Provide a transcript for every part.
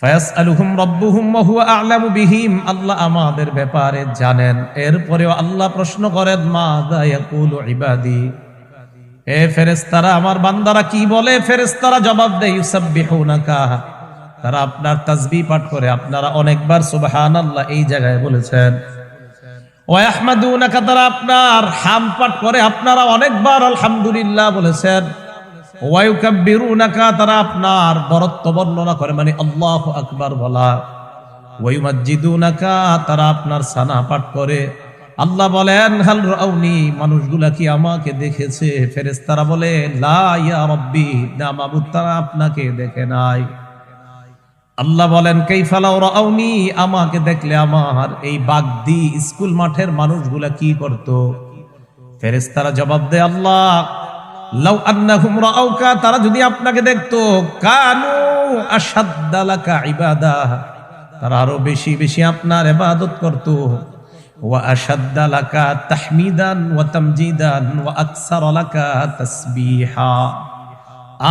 ফায়াসআলুহুম রাব্বুহুম ওয়া হুয়া আ'লামু বিহিম। আল্লাহ আমাদের ব্যাপারে জানেন। এরপরেও আল্লাহ প্রশ্ন করেন ইয়াকুলু ইবাদি? এ ফেরেশতারা, আমার বান্দারা কি বলে? ফেরেশতারা জবাব দেয়, ইউসাব্বিহুনাকা। তারা আপনার তাসবিহ পাঠ করে। আপনারা অনেকবার সুবহানাল্লাহ এই জায়গায় বলেছেন। ওয়াহমাদুনাকা তারা আপনার হাম পাঠ করে। আপনারা অনেকবার আলহামদুলিল্লাহ বলেছেন। ওয়ায়ুকাব্বিরুনাকা, তারা আপনার করে মানে আল্লাহু আকবার বলা। তারা আপনার করে। আল্লাহ মানুষগুলা কি আমাকে দেখেছে? বলে লা ইয়া না তারা আপনাকে দেখে নাই। আল্লাহ বলেন কাইফালাও রাউনি, আমাকে দেখলে আমার এই বাগদি স্কুল মাঠের মানুষগুলা কি করত? ফেরেশতারা জবাব দেয়, আল্লাহ লাউ তারা যদি আপনাকে দেখতো, কানু আশাদ্দালাকা ইবাদা, তারা আরও বেশি বেশি আপনার ইবাদত করত। তাহমিদান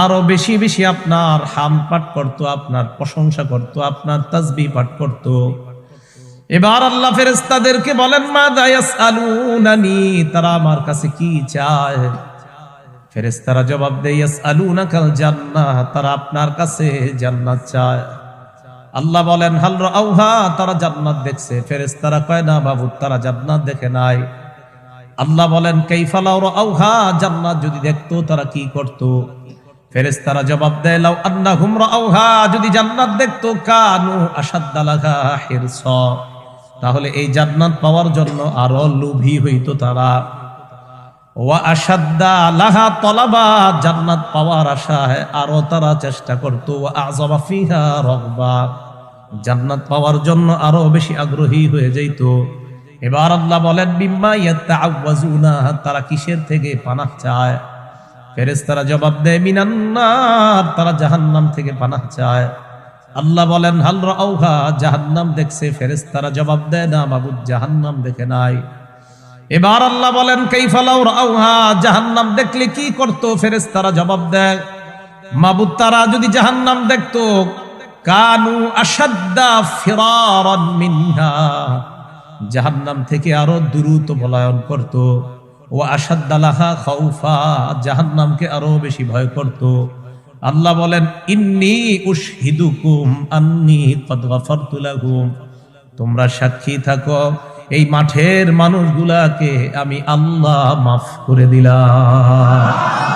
আরও বেশি বেশি আপনার হাম পাঠ করতো, আপনার প্রশংসা করতো, আপনার তাসবিহ পাঠ করতো। এবার আল্লাহ ফেরেশতাদেরকে বলেন মা দায়াস আলু আলুনানি তারা আমার কাছে কি চায়? ফেরেশতারা জবাব দেয়, ইয়াসআলুনাকাল জান্নাহ তারা আপনার কাছে জান্নাত চায়। আল্লাহ বলেন, হাল আউহা তারা জান্নাত দেখছে। ফেরেশতারা কয়, না বাবু, তারা জান্নাত দেখে নাই। আল্লাহ বলেন কাইফালাও আউহা জান্নাত যদি দেখতো, তারা কি করত? ফেরেশতারা জবাব দেয়, লাউ আন্নাহুম রাউহা যদি জান্নাত দেখতো, কানু আশাদ্দালাহা হিরস। তাহলে এই জান্নাত পাওয়ার জন্য আরও লোভী হইতো তারা। ওয়া আসাদ্দা লাহা তলাবা, জান্নাত পাওয়ার আশায় আরও তারা চেষ্টা করতো। আযমা ফিহা রগবা, জান্নাত পাওয়ার জন্য আরও বেশি আগ্রহী হয়ে যাইত। এবার আল্লাহ বলেন, বিম্মা ইয়াতাআওয়াজুনা তারা কিসের থেকে পানাহ চায়? ফেরেশতারা জবাব দেয়, মিনান্নার তারা জাহান্নাম থেকে পানাহ চায়। আল্লাহ বলেন, হাল রাউহা জাহান্নাম দেখছে। ফেরেশতারা জবাব দেয়, না মাবুদ, জাহান্নাম দেখে নাই। এবার আল্লাহ বলেন কাইফালাও রাউহা, জাহান্নাম দেখলে কি করত? ফেরেশতারা জবাব দেয়, মাবুদ, তারা যদি জাহান্নাম দেখতো, কানু আসাদ্দা ফিরারান মিনহা, জাহান্নাম থেকে আরও দ্রুত পলায়ন করত। ও আসাদ্দালাহা খাউফা, জাহান্নামকে আরও বেশি ভয় করত। আল্লাহ বলেন, ইন্নি উশহিদুকুম, আন্নি তোমরা সাক্ষী থাকো এই মাঠের মানুষগুলাকে আমি আল্লাহ মাফ করে দিলাম।